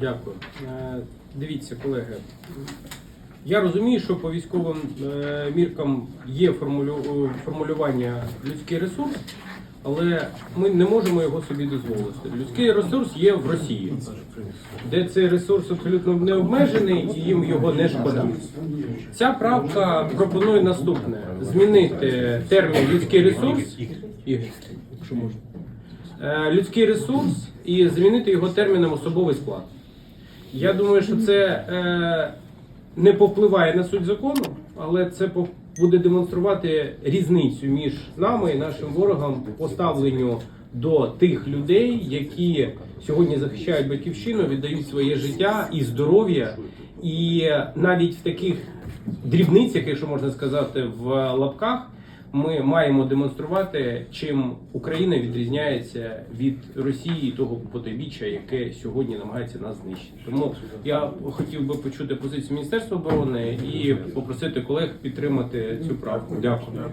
Дякую. Е, Дивіться, колеги. Я розумію, що по військовим е, міркам є формулю- формулювання людський ресурс, але ми не можемо його собі дозволити. Людський ресурс є в Росії, де цей ресурс абсолютно не обмежений і їм його не шкода. Ця правка пропонує наступне: змінити термін людський ресурс, Е, людський ресурс і замінити його терміном особовий склад. Я думаю, що це е, не повпливає на суть закону, але це буде демонструвати різницю між нами і нашим ворогом по ставленню до тих людей, які сьогодні захищають батьківщину, віддають своє життя і здоров'я, і навіть в таких дрібницях, якщо можна сказати, в лапках. Ми маємо демонструвати, чим Україна відрізняється від Росії і того потайбіччя, яке сьогодні намагається нас знищити. Тому я хотів би почути позицію Міністерства оборони і попросити колег підтримати цю правку. Дякую.